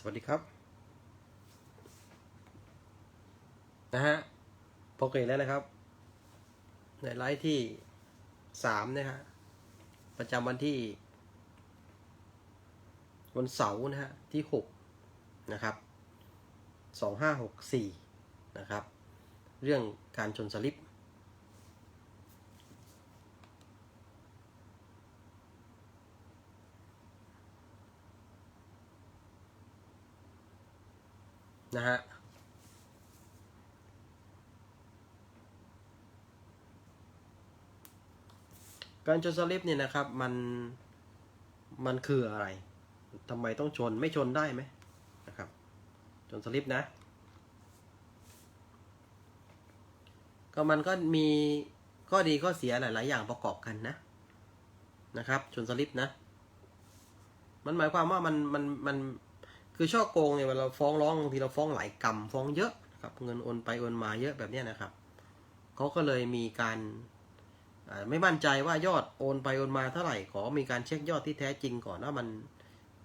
สวัสดีครับ นะฮะปกติแล้วนะครับ ในไลฟ์ที่สามนะฮะประจำวันที่ วันเสาร์นะฮะที่หกนะครับสองห้าหกสี่นะครับ เรื่องการชนสลิป นะฮะการชนสลิปเนี่ยนะครับมันมันคืออะไรทำไมต้องชนไม่ชนได้ไหมนะครับชนสลิปนะ ก็มันก็มีข้อดีข้อเสียหลาย ๆ อย่างประกอบกันนะนะครับชนสลิปนะ มันหมายความว่ามันมันมัน คือช่อโกงเนี่ยเวลาฟ้องร้องบางทีเราฟ้องหลายกรรมฟ้องเยอะนะครับเงินโอนไปโอนมาเยอะแบบนี้นะครับเขาก็เลยมีการไม่มั่นใจว่ายอดโอนไปโอนมาเท่าไหร่ขอมีการเช็คยอดที่แท้จริงก่อนว่ามัน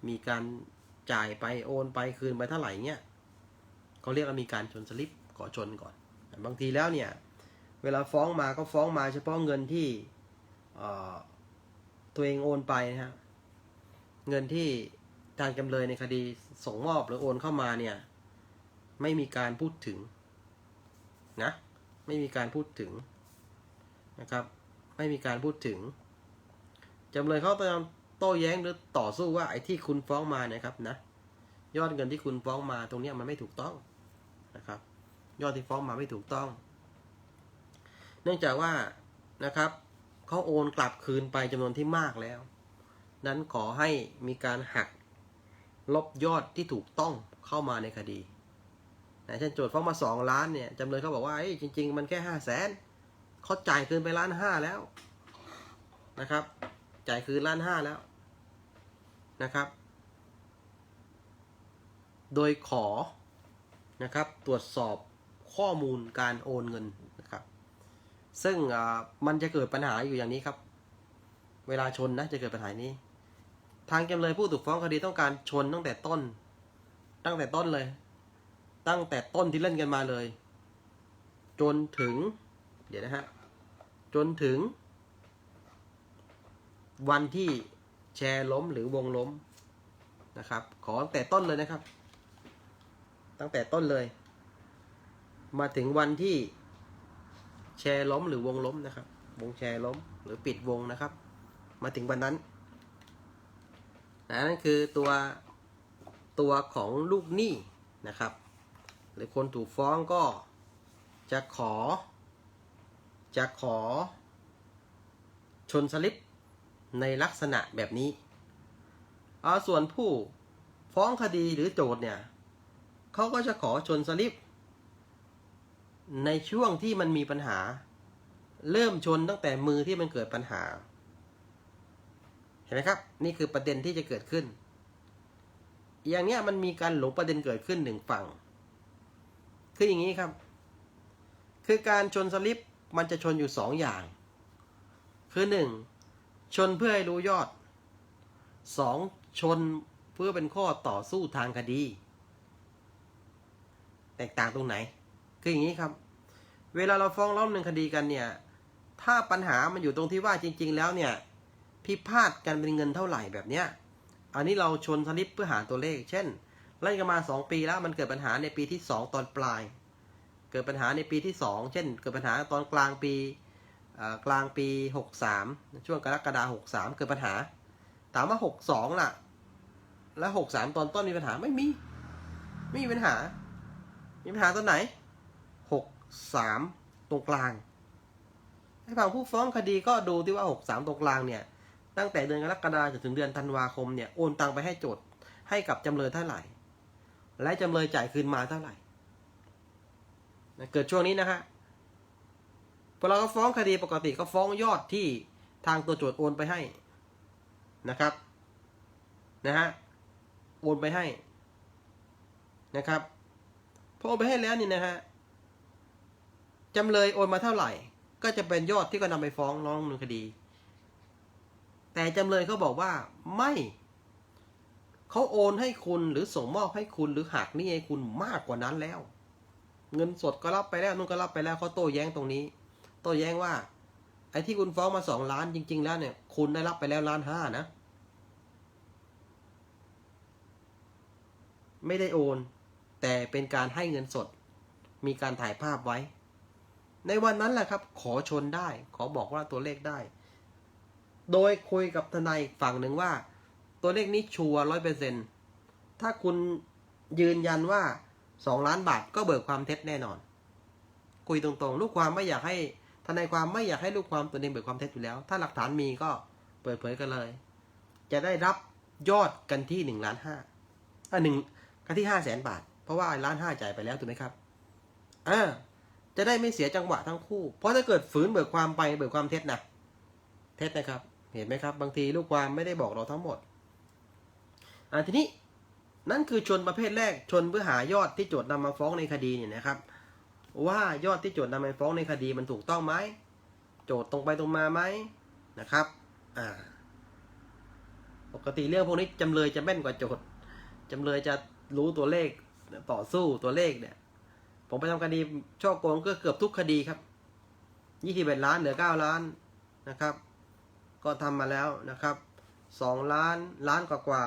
มีการจ่ายไปโอนไปคืนไปเท่าไหร่เงี้ยเขาเรียกว่ามีการชนสลิปขอชนก่อน บางทีแล้วเนี่ยเวลาฟ้องมาก็ฟ้องมาเฉพาะเงินที่ตัวเองโอนไปนะฮะเงินที่ ทางจำเลยในคดีส่งมอบหรือโอนเข้ามาเนี่ย ไม่มีการพูดถึงนะไม่มีการพูดถึงนะครับ ไม่มีการพูดถึงจำเลยเขาต้องโต้แย้งหรือต่อสู้ว่าไอ้ที่คุณฟ้องมาเนี่ยครับนะยอดเงินที่คุณฟ้องมาตรงนี้มันไม่ถูกต้องนะครับ ยอดที่ฟ้องมาไม่ถูกต้อง เนื่องจากว่านะครับเขาโอนกลับคืนไปจำนวนที่มากแล้ว นั้นขอให้มีการหัก ลบยอดที่ถูกต้องเข้ามาในคดีนะเช่นโจทย์ฟ้องมาสองล้านเนี่ยจำเลยเขาบอกว่าเอ้ยจริง ๆ มันแค่ห้าแสนเขาจ่ายคืนไปล้านห้าแล้วนะครับ จ่ายคืนล้านห้าแล้วนะครับ โดยขอนะครับตรวจสอบข้อมูลการโอนเงินนะครับ ซึ่งอ่ามันจะเกิดปัญหาอยู่อย่างนี้ครับ เวลาชนนะจะเกิดปัญหานี้ ทางจำเลยผู้ถูกฟ้องคดีต้องการชนตั้งแต่ต้น ตั้งแต่ต้นเลย ตั้งแต่ต้นที่เล่นกันมาเลย จนถึง เดี๋ยวนะฮะ จนถึง วันที่แชร์ล้มหรือวงล้มนะครับ ขอตั้งแต่ต้นเลยนะครับ ตั้งแต่ต้นเลย มาถึงวันที่แชร์ล้มหรือวงล้มนะครับ วงแชร์ล้มหรือปิดวงนะครับ มาถึงวันนั้น นะนั่นคือตัวตัวของลูกหนี้นะครับ หรือคนถูกฟ้องก็จะขอ จะขอ ชนสลิปในลักษณะแบบนี้เอาส่วนผู้ฟ้องคดีหรือโจทย์เนี่ยเขาก็จะขอชนสลิป ในช่วงที่มันมีปัญหา เริ่มชนตั้งแต่มือที่มันเกิดปัญหา เห็นไหมครับ นี่คือประเด็นที่จะเกิดขึ้น อย่างเนี้ยมันมีการหลงประเด็นเกิดขึ้นหนึ่งฝั่ง คืออย่างนี้ครับ คือการชนสลิปมันจะชนอยู่สองอย่าง คือหนึ่งชนเพื่อให้รู้ยอดสองชนเพื่อเป็นข้อต่อสู้ทางคดี แตกต่างตรงไหน คืออย่างนี้ครับ เวลาเราฟ้องร้องหนึ่งคดีกันเนี่ย ถ้าปัญหามันอยู่ตรงที่ว่าจริง ๆ แล้วเนี่ย พิพาทกันเป็นเงินเท่าไหร่แบบเนี้ย อันนี้เราชนสลิปเพื่อหาตัวเลข เช่นไล่กันมา 2 ปีแล้วมันเกิดปัญหาในปีที่ 2 ตอนปลาย เกิดปัญหาในปีที่ 2 เช่น เกิดปัญหาตอนกลางปีกลางปี 63 ช่วงกรกฎาคม63 เกิดปัญหา ถามว่า 62 ล่ะ แล้ว 63 ตอนต้นมีปัญหาไม่มี ไม่มีปัญหา มีปัญหาตอนไหน 63 ตรงกลางให้ฝั่งผู้ฟ้องคดีก็ดูที่ว่า 63 ตรงกลางเนี่ย ตั้งแต่เดือนกรกฎาคมจนถึงเดือนธันวาคมเนี่ยโอนตังไปให้โจทย์ให้กับจำเลยเท่าไหร่ และจำเลยจ่ายคืนมาเท่าไหร่เกิดช่วงนี้นะฮะพอเราก็ฟ้องคดีปกติก็ฟ้องยอดที่ทางตัวโจทย์โอนไปให้นะครับนะฮะโอนไปให้นะครับพอโอนไปให้แล้วนี่นะฮะจำเลยโอนมาเท่าไหร่ ก็จะเป็นยอดที่ก็นำไปฟ้องร้องดำเนินคดี แต่จำเลยเขาบอกว่าไม่เขาโอนให้คุณหรือส่งมอบให้คุณหรือหักนี่ให้คุณมากกว่านั้นแล้ว เงินสดก็รับไปแล้วนู่นก็รับไปแล้วเขาโต้แย้งตรงนี้ โต้แย้งว่า ไอ้ที่คุณฟ้องมาสองล้านจริง ๆ แล้วเนี่ย คุณได้รับไปแล้วล้านห้านะ ไม่ได้โอน แต่เป็นการให้เงินสด มีการถ่ายภาพไว้ ในวันนั้นแหละครับ ขอชนได้ ขอบอกว่าตัวเลขได้ โดยคุยกับทนายอีกฝั่งหนึ่งว่า ตัวเลขนี้ชัวร้อยเปอร์เซ็นถ้าคุณยืนยันว่าสองล้านบาทก็เบิกความเท็จแน่นอน คุยตรงๆ ลูกความไม่อยากให้ทนายความไม่อยากให้ลูกความตัวเองเบิกความเท็จอยู่แล้ว ถ้าหลักฐานมีก็เปิดเผยกันเลย จะได้รับยอดกันที่หนึ่งล้านห้าอ่าหนึ่งกันที่ห้าแสนบาท เพราะว่าล้านห้าจ่ายไปแล้วถูกไหมครับอ่าจะได้ไม่เสียจังหวะทั้งคู่ เพราะถ้าเกิดฝืนเบิกความไปเบิกความเท็จนะเท็จนะครับ เห็นไหมครับ บางทีลูกความไม่ได้บอกเราทั้งหมดอ่าทีนี้นั่นคือชนประเภทแรกชนเพื่อหายอดที่โจทย์นำมาฟ้องในคดีเนี่ยนะครับ ว่ายอดที่โจทย์นำมาฟ้องในคดีมันถูกต้องไหมโจทย์ตรงไปตรงมาไหมนะครับอ่าปกติเรื่องพวกนี้จำเลยจะแม่นกว่าโจทย์จำเลยจะรู้ตัวเลขต่อสู้ตัวเลขเนี่ย ผมไปทำคดีช่อโกงก็เกือบทุกคดีครับยี่สิบเอ็ดล้านเหลือเก้าล้านนะครับ ก็ทำมาแล้วนะครับสองล้านล้านกว่ากว่า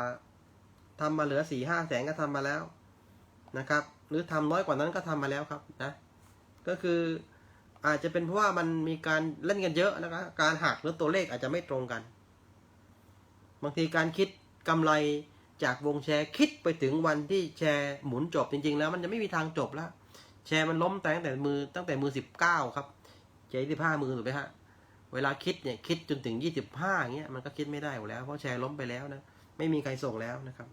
ทำมาเหลือสี่ห้าแสนก็ทำมาแล้วนะครับ หรือทำน้อยกว่านั้นก็ทำมาแล้วครับนะ ก็คืออาจจะเป็นเพราะว่ามันมีการเล่นกันเยอะนะครับการหักหรือตัวเลขอาจจะไม่ตรงกัน บางทีการคิดกำไรจากวงแชร์คิดไปถึงวันที่แชร์หมุนจบจริง ๆ แล้ว มันจะไม่มีทางจบแล้ว แชร์มันล้มแต่ตั้งแต่มือตั้งแต่มือสิบเก้าครับแชร์สิบห้ามือถูกไหมฮะ เวลาคิดเนี่ยคิดจนถึงยี่สิบห้าเงี้ยมันก็คิดไม่ได้อยู่แล้ว เพราะแชร์ล้มไปแล้วนะ ไม่มีใครส่งแล้วนะครับ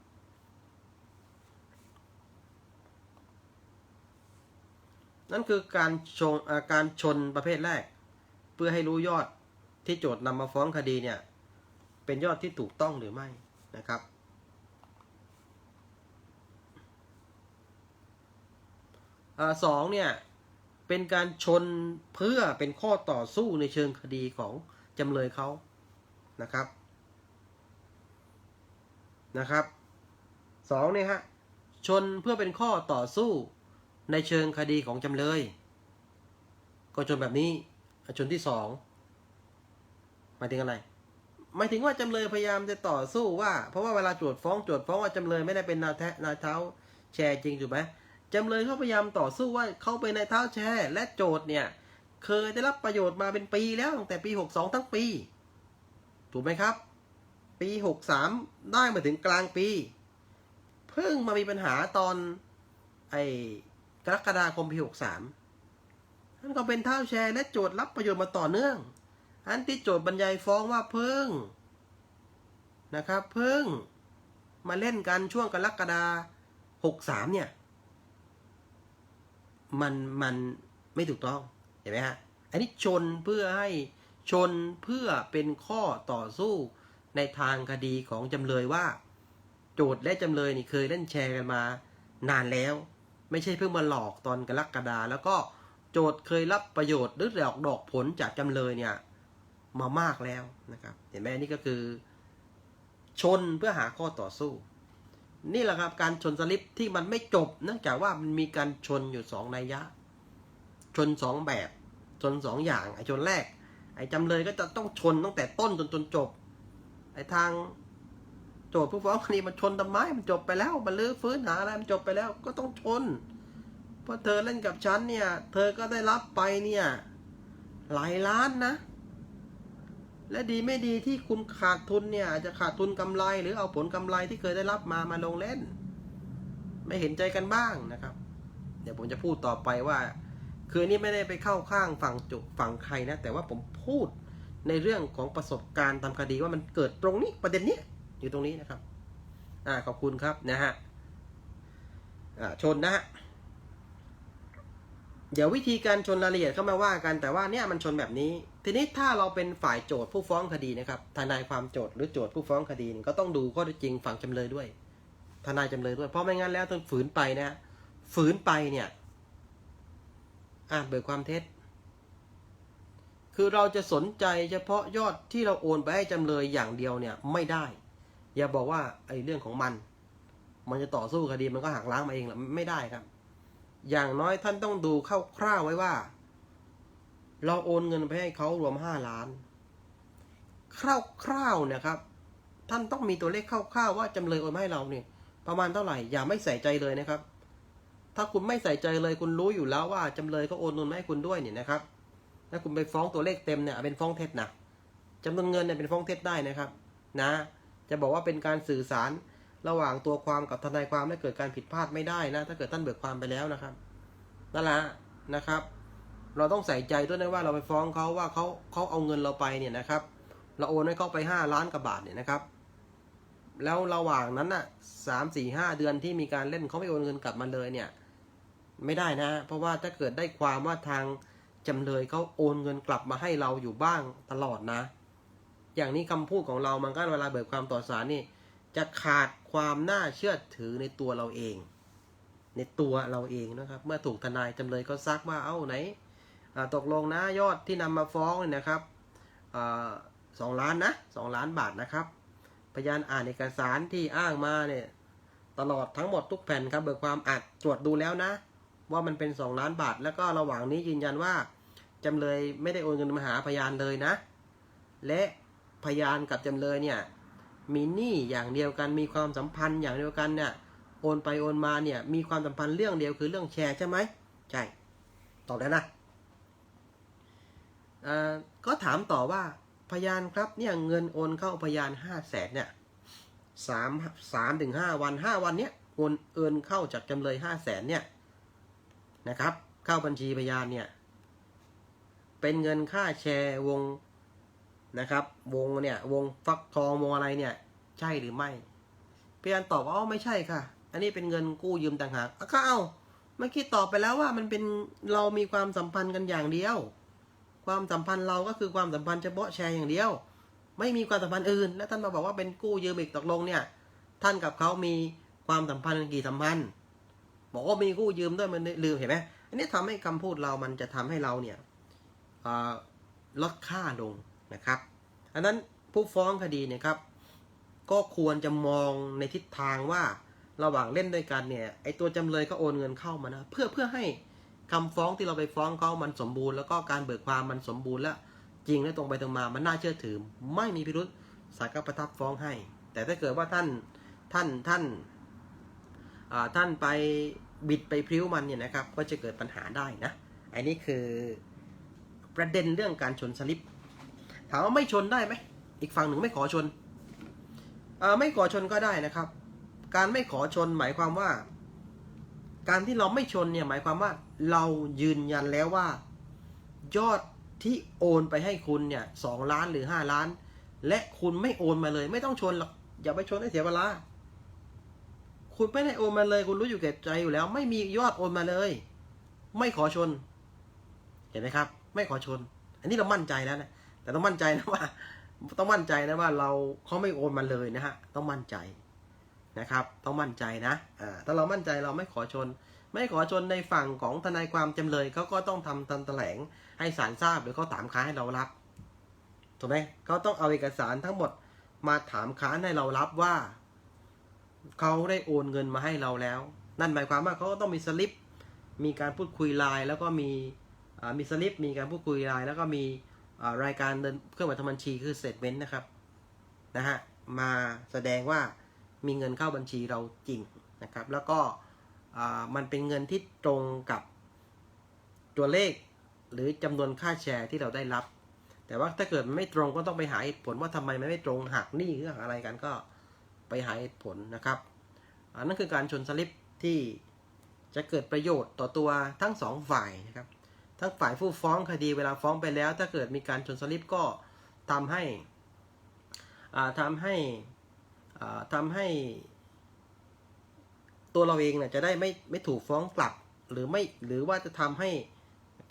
นั่นคือการชงการชนประเภทแรก เพื่อให้รู้ยอดที่โจทย์นำมาฟ้องคดีเนี่ย เป็นยอดที่ถูกต้องหรือไม่นะครับ อสองเนี่ย เป็นการชนเพื่อเป็นข้อต่อสู้ในเชิงคดีของจำเลยเขานะครับนะครับสองเนี่ยฮะชนเพื่อเป็นข้อต่อสู้ในเชิงคดีของจำเลย ก็ชนแบบนี้ชนที่สองหมายถึงอะไรหมายถึงว่าจำเลยพยายามจะต่อสู้ว่า เพราะว่าเวลาโจทย์ฟ้องโจทย์ฟ้องว่าจำเลยไม่ได้เป็นนาแทนาเท้าแชร์จริงถูกไหม จำเลยเขาพยายามต่อสู้ว่าเขาเป็นนเท้าแชร์และโจทย์เนี่ย เคยได้รับประโยชน์มาเป็นปีแล้วตั้งแต่ปีหกสองทั้งปี ถูกไหมครับ ปีหกสามได้มาถึงกลางปี เพิ่งมามีปัญหาตอนไอ้กรกฎาคมปีหกสามท่านก็เป็นเท้าแชร์และโจทย์รับประโยชน์มาต่อเนื่อง อันที่โจทย์บรรยายฟ้องว่าเพิ่งนะครับเพิ่งมาเล่นกันช่วงกรกฎาหกสามเนี่ย มันมันไม่ถูกต้องเห็นไหมฮะอันนี้ชนเพื่อให้ชนเพื่อเป็นข้อต่อสู้ในทางคดีของจำเลยว่า โจทย์และจำเลยนี่เคยเล่นแชร์กันมานานแล้ว ไม่ใช่เพิ่งมาหลอกตอนกรกฎาแล้วก็โจทย์เคยรับประโยชน์หรือดอกดอกผลจากจำเลยเนี่ยมามากแล้วนะครับ เห็นไหมนี่ก็คือ ชนเพื่อหาข้อต่อสู้ นี่แหละครับการชนสลิปที่มันไม่จบเนื่องจากว่ามันมีการชนอยู่สองนัยยะ ชนสองแบบชนสองอย่างไอ้ชนแรก ไอ้จำเลยก็จะต้องชนตั้งแต่ต้นจนจนจบ ไอ้ทางโจทย์ผู้ฟ้องคดีมันชนทำไมมันจบไปแล้ว มันลื้อฟื้นหาอะไรมันจบไปแล้วก็ต้องชน เพราะเธอเล่นกับฉันเนี่ย เธอก็ได้รับไปเนี่ย หลายล้านนะ และดีไม่ดีที่คุณขาดทุนเนี่ยอาจจะขาดทุนกำไร หรือเอาผลกำไรที่เคยได้รับมามาลงเล่น ไม่เห็นใจกันบ้างนะครับ เดี๋ยวผมจะพูดต่อไปว่า คืนนี้ไม่ได้ไปเข้าข้างฝั่งจุฝั่งใครนะ แต่ว่าผมพูดในเรื่องของประสบการณ์ทำคดีว่ามันเกิดตรงนี้ประเด็นนี้อยู่ตรงนี้นะครับ อ่าขอบคุณครับนะฮะอ่าชนนะฮะเดี๋ยววิธีการชนรายละเอียดเข้ามาว่ากันแต่ว่าเนี่ยมันชนแบบนี้ ทีนี้ถ้าเราเป็นฝ่ายโจทย์ผู้ฟ้องคดีนะครับ ทนายความโจทย์หรือโจทย์ผู้ฟ้องคดีก็ต้องดูข้อเท็จจริงฝั่งจำเลยด้วย ทนายจำเลยด้วย เพราะไม่งั้นแล้วต้องฝืนไปนะฝืนไปเนี่ยอาเบิกความเท็จ คือเราจะสนใจเฉพาะยอดที่เราโอนไปให้จำเลยอย่างเดียวเนี่ยไม่ได้ อย่าบอกว่าไอ้เรื่องของมัน มันจะต่อสู้คดีมันก็หักล้างมาเองหละไม่ได้ครับ อย่างน้อยท่านต้องดูคร่าวๆไว้ว่า เราโอนเงินไปให้เขารวมห้าล้าน คร่าวๆนี่ยครับ ท่านต้องมีตัวเลขคร่าวๆว่าจำเลยโอนมาให้เราเนี่ยประมาณเท่าไหร่อย่าไม่ใส่ใจเลยนะครับ ถ้าคุณไม่ใส่ใจเลยคุณรู้อยู่แล้วว่าจำเลยก็โอนเงินมาให้คุณด้วยเนี่ยนะครับถ้าคุณไปฟ้องตัวเลขเต็มเนี่ยเป็นฟ้องเท็จนะจำนวนเงินเนี่ยเป็นฟ้องเท็จได้นะครับ นะ จะบอกว่าเป็นการสื่อสารระหว่างตัวความกับทนายความและเกิดการผิดพลาดไม่ได้นะ ถ้าเกิดท่านเบิกความไปแล้วนะครับนั่นแหละนะครับ เราต้องใส่ใจด้วยนะว่าเราไปฟ้องเขาว่าเขาเขาเอาเงินเราไปเนี่ยนะครับ เราโอนให้เขาไปห้าล้านกว่าบาทเนี่ยนะครับ แล้วระหว่างนั้นน่ะสามสี่ห้าเดือนที่มีการเล่นเขาไม่โอนเงินกลับมาเลยเนี่ย ไม่ได้นะ เพราะว่าถ้าเกิดได้ความว่าทางจำเลยเขาโอนเงินกลับมาให้เราอยู่บ้างตลอดนะ อย่างนี้คำพูดของเรามันก็เวลาเบิกความต่อศาลนี่ จะขาดความน่าเชื่อถือในตัวเราเอง ในตัวเราเองนะครับ เมื่อถูกทนายจำเลยก็ซักว่าเอ้าไหน ตกลงนะยอดที่นำมาฟ้องเนี่ยนะครับสองล้านนะสองล้านบาทนะครับ พยานอ่านเอกสารที่อ้างมาเนี่ยตลอดทั้งหมดทุกแผ่นครับเบิกความอัดตรวจดูแล้วนะ ว่ามันเป็น 2 ล้านบาท แล้วก็ระหว่างนี้ยืนยันว่าจำเลยไม่ได้โอนเงินมาหาพยานเลยนะ และพยานกับจำเลยเนี่ยมีหนี้อย่างเดียวกันมีความสัมพันธ์อย่างเดียวกันเนี่ยโอนไปโอนมาเนี่ยมีความสัมพันธ์เรื่องเดียวคือเรื่องแชร์ใช่ไหมใช่ตอบแล้วนะ ก็ถามต่อว่าพยานครับเนี่ยเงินโอนเข้าพยานห้าแสนเนี่ยสามสามถึงห้าวันห้าวันเนี้ยโอนเอินเข้าจากจำเลยห้าแสนเนี่ยนะครับ เข้าบัญชีพยานเนี่ยเป็นเงินค่าแชร์วงนะครับ วงเนี่ยวงฟักทองวงอะไรเนี่ย ใช่หรือไม่พยานตอบว่าอ๋อไม่ใช่ค่ะ อันนี้เป็นเงินกู้ยืมต่างหากอะก็เอาเมื่อกี้ตอบไปแล้วว่ามันเป็นเรามีความสัมพันธ์กันอย่างเดียว ความสัมพันธ์เราก็คือความสัมพันธ์เฉพาะแชร์อย่างเดียว ไม่มีความสัมพันธ์อื่น แล้วท่านมาบอกว่าเป็นกู้ยืมอีกตกลงเนี่ย ท่านกับเขามีความสัมพันธ์กี่สัมพันธ์บอกว่ามีกู้ยืมด้วยมันลืมเห็นไหมอันนี้ทำให้คำพูดเรามันจะทำให้เราเนี่ยลดค่าลงนะครับอันนั้นผู้ฟ้องคดีเนี่ยครับ ก็ควรจะมองในทิศทางว่าระหว่างเล่นด้วยกันเนี่ยไอตัวจำเลยก็โอนเงินเข้ามานะ เพื่อเพื่อให้ คำฟ้องที่เราไปฟ้องเขามันสมบูรณ์แล้วก็การเบิกความมันสมบูรณ์และจริงและตรงไปตรงมามันน่าเชื่อถือ ไม่มีพิรุษศาลก็ประทับฟ้องให้ แต่ถ้าเกิดว่าท่านท่านท่านท่านไปบิดไปพริ้วมันเนี่ยนะครับก็จะเกิดปัญหาได้นะอันนี้คือประเด็นเรื่องการชนสลิป ถามว่าไม่ชนได้ไหมอีกฝั่งหนึ่งไม่ขอชนอไม่ขอชนก็ได้นะครับ การไม่ขอชนหมายความว่า การที่เราไม่ชนเนี่ยหมายความว่า เรายืนยันแล้วว่า ยอดที่โอนไปให้คุณเนี่ยสองล้านหรือห้าล้าน และคุณไม่โอนมาเลย ไม่ต้องชนหรอกอย่าไปชนให้เสียเวลาคุณไม่ได้โอนมาเลย คุณรู้อยู่แก่ใจอยู่แล้ว ไม่มียอดโอนมาเลย ไม่ขอชน เห็นไหมครับ ไม่ขอชน อันนี้เรามั่นใจแล้วนะแต่ต้องมั่นใจนะว่า ต้องมั่นใจนะว่า เราเขาไม่โอนมาเลยนะฮะต้องมั่นใจนะครับ ต้องมั่นใจนะอ่าถ้าเรามั่นใจเราไม่ขอชน ไม่ขอชนในฝั่งของทนายความจำเลยเขาก็ต้องทำตันแถลงให้ศาลทราบหรือเขาถามค้านให้เรารับถูกไหมเขาต้องเอาเอกสารทั้งหมดมาถามค้านให้เรารับว่าเขาได้โอนเงินมาให้เราแล้ว นั่นหมายความว่าเขาก็ต้องมีสลิป มีการพูดคุยไลน์แล้วก็มีมีสลิป มีการพูดคุยไลน์แล้วก็มีรายการเดินเครื่องหมายทำบัญชีคือเสร็จเว้นนะครับนะฮะมาแสดงว่ามีเงินเข้าบัญชีเราจริงนะครับ แล้วก็ มันเป็นเงินที่ตรงกับตัวเลขหรือจำนวนค่าแชร์ที่เราได้รับ แต่ว่าถ้าเกิดมันไม่ตรงก็ต้องไปหาเหตุผลว่าทำไมมันไม่ตรงหักหนี้หรืออะไรกันก็ไปหาเหตุผลนะครับอันนั้นคือการชนสลิปที่จะเกิดประโยชน์ต่อตัวทั้งสองฝ่ายนะครับ ทั้งฝ่ายผู้ฟ้องคดีเวลาฟ้องไปแล้ว ถ้าเกิดมีการชนสลิปก็ทำให้อ่าทำให้อ่าทำให้ ตัวเราเองเนี่ยจะได้ไม่ไม่ถูกฟ้องกลับ หรือไม่หรือว่าจะทำให้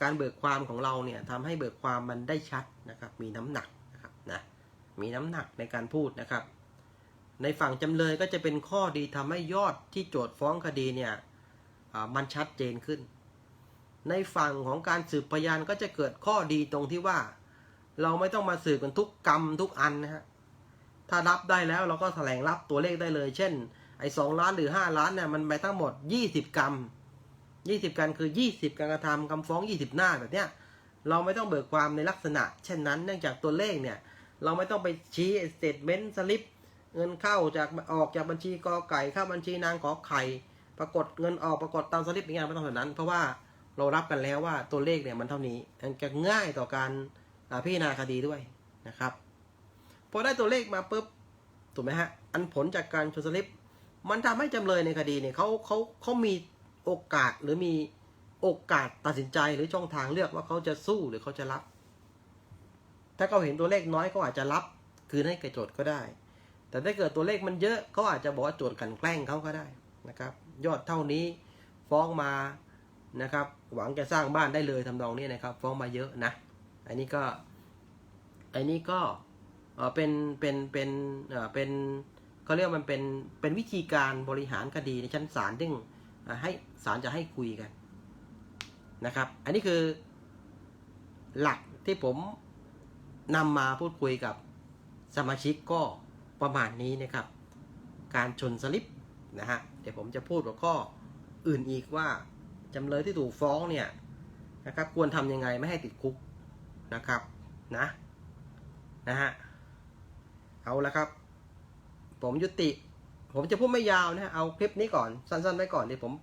การเบิกความของเราเนี่ยทำให้เบิกความมันได้ชัดนะครับ มีน้ำหนักนะครับนะมีน้ำหนักในการพูดนะครับ ในฝั่งจำเลยก็จะเป็นข้อดีทำให้ยอดที่โจทย์ฟ้องคดีเนี่ยมันชัดเจนขึ้น ในฝั่งของการสืบพยานก็จะเกิดข้อดีตรงที่ว่า เราไม่ต้องมาสืบกันทุกกรรมทุกอันนะฮะถ้ารับได้แล้วเราก็แถลงรับตัวเลขได้เลย เช่น ออ้สองล้านหรือห้าล้านเนี่ยมันไปทั้งหมดยี่สิบกรรมยี่สิบกันคือยี่สิบการกระทำคำฟ้องยี่สิบหน้าแบบเนี้ยเราไม่ต้องเบิกความในลักษณะ เช่นนั้นเนื่องจากตัวเลขเนี่ย เราไม่ต้องไปชี้สเตทเมนต์สลิปเงินเข้าจากออกจากบัญชีกอไก่เข้าบัญชีนางขอไข่ปรากฏเงินออกปรากฏตามสลิปอย่างเงี้ยไม่ต้องแบบนั้น เพราะว่าเรารับกันแล้วว่าตัวเลขเนี่ยมันเท่านี้มันจะง่ายต่อการพิจารณาคดีด้วยนะครับพอได้ตัวเลขมาปุ๊บถูกไหมฮะอันผลจากการชนสลิป มันทำให้จำเลยในคดีเนี่ยเขาเขาเขามีโอกาสหรือมีโอกาสตัดสินใจหรือช่องทางเลือกว่าเขาจะสู้หรือเขาจะรับ ถ้าเขาเห็นตัวเลขน้อยเขาอาจจะรับคืนให้แก่โจทย์ก็ได้ แต่ถ้าเกิดตัวเลขมันเยอะเขาอาจจะบอกว่าโจทย์กันแกล้งเขาก็ได้นะครับ ยอดเท่านี้ฟ้องมานะครับ หวังจะสร้างบ้านได้เลยทำนองนี้นะครับ ฟ้องมาเยอะนะ อันนี้ก็อันนี้ก็เอ่อเป็นเป็นเป็นเอ่อเป็น เขาเรียกมันเป็นเป็นวิธีการบริหารคดีในชั้นศาลซึ่งให้ศาลจะให้คุยกันนะครับ อันนี้คือหลักที่ผมนำมาพูดคุยกับสมาชิกก็ประมาณนี้นะครับ การชนสลิปนะฮะเดี๋ยวผมจะพูดหัวข้ออื่นอีกว่าจำเลยที่ถูกฟ้องเนี่ยนะครับควรทำยังไงไม่ให้ติดคุกนะครับนะนะฮะเอาละครับ ผมยุติ ผมจะพูดไม่ยาวนะฮะเอาคลิปนี้ก่อนสั้นๆไว้ก่อนเดี๋ยวผม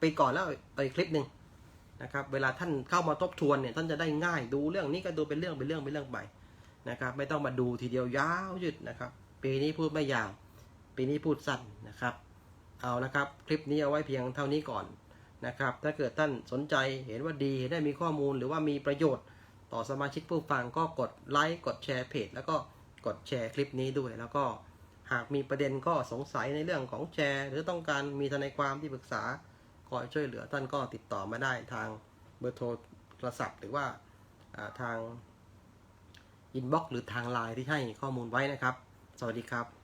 ไปก่อนแล้วเอาอีกคลิปหนึ่งนะครับเวลาท่านเข้ามาทบทวนเนี่ยท่านจะได้ง่ายดูเรื่องนี้ก็ดูเป็นเรื่องเป็นเรื่องเป็นเรื่องไปนะครับไม่ต้องมาดูทีเดียวยาวยืดนะครับปีนี้พูดไม่ยาว ปีนี้พูดสั้นนะครับ เอานะครับคลิปนี้เอาไว้เพียงเท่านี้ก่อนนะครับถ้าเกิดท่านสนใจเห็นว่าดีเห็นได้มีข้อมูลหรือว่ามีประโยชน์ต่อสมาชิกผู้ฟังก็กดไลค์กดแชร์เพจแล้วก็กดแชร์คลิปนี้ด้วยแล้วก็ หากมีประเด็นก็สงสัยในเรื่องของแชร์ หรือต้องการมีทนายความที่ปรึกษาคอยช่วยเหลือท่านก็ติดต่อมาได้ทางเบอร์โทรโทรศัพท์ หรือว่าอ่าทางอินบ็อกซ์หรือทางไลน์ที่ให้ข้อมูลไว้นะครับ สวัสดีครับ